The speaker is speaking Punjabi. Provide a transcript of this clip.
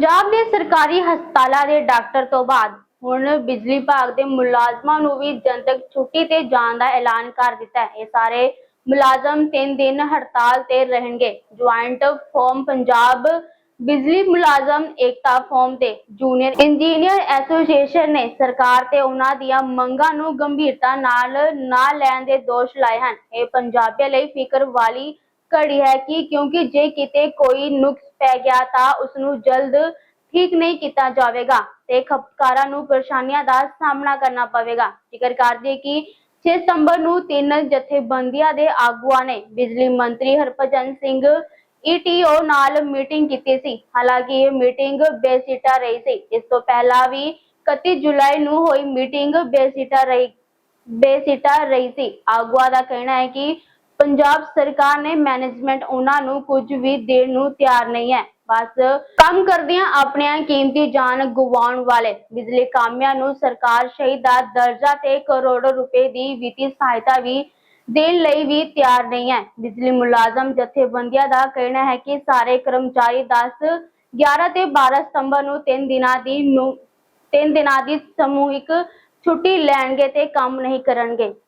ਪੰਜਾਬ ਦੇ ਸਰਕਾਰੀ ਹਸਪਤਾਲਾਂ ਦੇ ਡਾਕਟਰ ਤੋਂ ਬਾਅਦ ਹੁਣ ਬਿਜਲੀ ਵਿਭਾਗ ਦੇ ਮੁਲਾਜ਼ਮਾਂ ਨੂੰ ਵੀ ਜਨਤਕ ਛੁੱਟੀ ਤੇ ਜਾਣ ਦਾ ਐਲਾਨ ਕਰ ਦਿੱਤਾ ਹੈ। ਇਹ ਸਾਰੇ ਮੁਲਾਜ਼ਮ 3 ਦਿਨ ਹੜਤਾਲ ਤੇ ਰਹਿਣਗੇ। ਜੁਆਇੰਟ ਫੋਰਮ ਪੰਜਾਬ ਬਿਜਲੀ ਮੁਲਾਜ਼ਮ ਏਕਤਾ ਫੋਰਮ ਦੇ ਜੂਨੀਅਰ ਇੰਜੀਨੀਅਰ ਐਸੋਸੀਏਸ਼ਨ ਨੇ ਸਰਕਾਰ ਤੇ ਉਹਨਾਂ ਦੀਆਂ ਮੰਗਾਂ ਨੂੰ ਗੰਭੀਰਤਾ ਨਾਲ ਨਾ ਲੈਣ ਦੇ ਦੋਸ਼ ਲਾਏ ਹਨ। ਇਹ ਪੰਜਾਬੀਆਂ ਲਈ ਫਿਕਰ ਵਾਲੀ ਘੜੀ ਹੈ ਕਿ ਕਿਉਂਕਿ ਜੇ ਕਿਤੇ ਕੋਈ ਨੁਕਸ ਪੈ ਗਿਆ ਤਾਂ ਉਸ ਨੂੰ ਜਲਦ ਠੀਕ ਨਹੀਂ ਕੀਤਾ ਜਾਵੇਗਾ ਤੇ ਖਪਤਕਾਰਾਂ ਨੂੰ ਪਰੇਸ਼ਾਨੀਆਂ ਦਾ ਸਾਹਮਣਾ ਕਰਨਾ ਪਵੇਗਾ। ਜ਼ਿਕਰ ਕਰਦੇ ਕਿ 6 ਸਤੰਬਰ ਨੂੰ ਤਿੰਨ ਜਥੇਬੰਦੀਆਂ ਦੇ ਆਗੂਆਂ ਨੇ ਬਿਜਲੀ ਮੰਤਰੀ ਹਰਭਜਨ ਸਿੰਘ ਈਟੀਓ ਨਾਲ ਮੀਟਿੰਗ ਕੀਤੀ ਸੀ। ਹਾਲਾਂਕਿ ਇਹ ਮੀਟਿੰਗ ਬੇਸਿੱਟਾ ਰਹੀ ਸੀ। ਇਸ ਤੋਂ ਪਹਿਲਾਂ ਵੀ 31 ਜੁਲਾਈ ਨੂੰ ਹੋਈ ਮੀਟਿੰਗ ਬੇਸਿੱਟਾ ਰਹੀ ਬੇਸਿੱਟਾ ਰਹੀ ਸੀ। ਆਗੂਆਂ ਦਾ ਕਹਿਣਾ ਹੈ ਕਿ ਪੰਜਾਬ ਸਰਕਾਰ ਨੇ ਮੈਨੇਜਮੈਂਟ ਉਹਨਾਂ ਨੂੰ ਕੁਝ ਵੀ ਦੇਣ ਨੂੰ ਤਿਆਰ ਨਹੀਂ ਹੈ। ਬਸ ਕੰਮ ਕਰਦਿਆਂ ਆਪਣੀਆਂ ਕੀਮਤੀ ਜਾਨ ਗਵਾਉਣ ਵਾਲੇ। ਬਿਜਲੀ ਕਾਮਿਆਂ ਨੂੰ ਸਰਕਾਰ ਸ਼ਹੀਦ ਦਾ ਦਰਜਾ ਤੇ ਕਰੋੜਾਂ ਰੁਪਏ ਦੀ ਵਿੱਤੀ ਸਹਾਇਤਾ ਵੀ ਦੇਣ ਲਈ ਵੀ ਤਿਆਰ ਨਹੀਂ ਹੈ। ਬਿਜਲੀ ਮੁਲਾਜ਼ਮ ਜਥੇਬੰਦੀਆਂ ਦਾ ਕਹਿਣਾ ਹੈ ਕਿ ਸਾਰੇ ਕਰਮਚਾਰੀ 10 11 ਤੇ 12 ਸਤੰਬਰ ਨੂੰ 3 ਦਿਨਾਂ ਦੀ ਨੂੰ ਤਿੰਨ ਦਿਨਾਂ ਦੀ ਸਮੂਹਿਕ ਛੁੱਟੀ ਲੈਣਗੇ ਤੇ ਕੰਮ ਨਹੀਂ ਕਰਨਗੇ।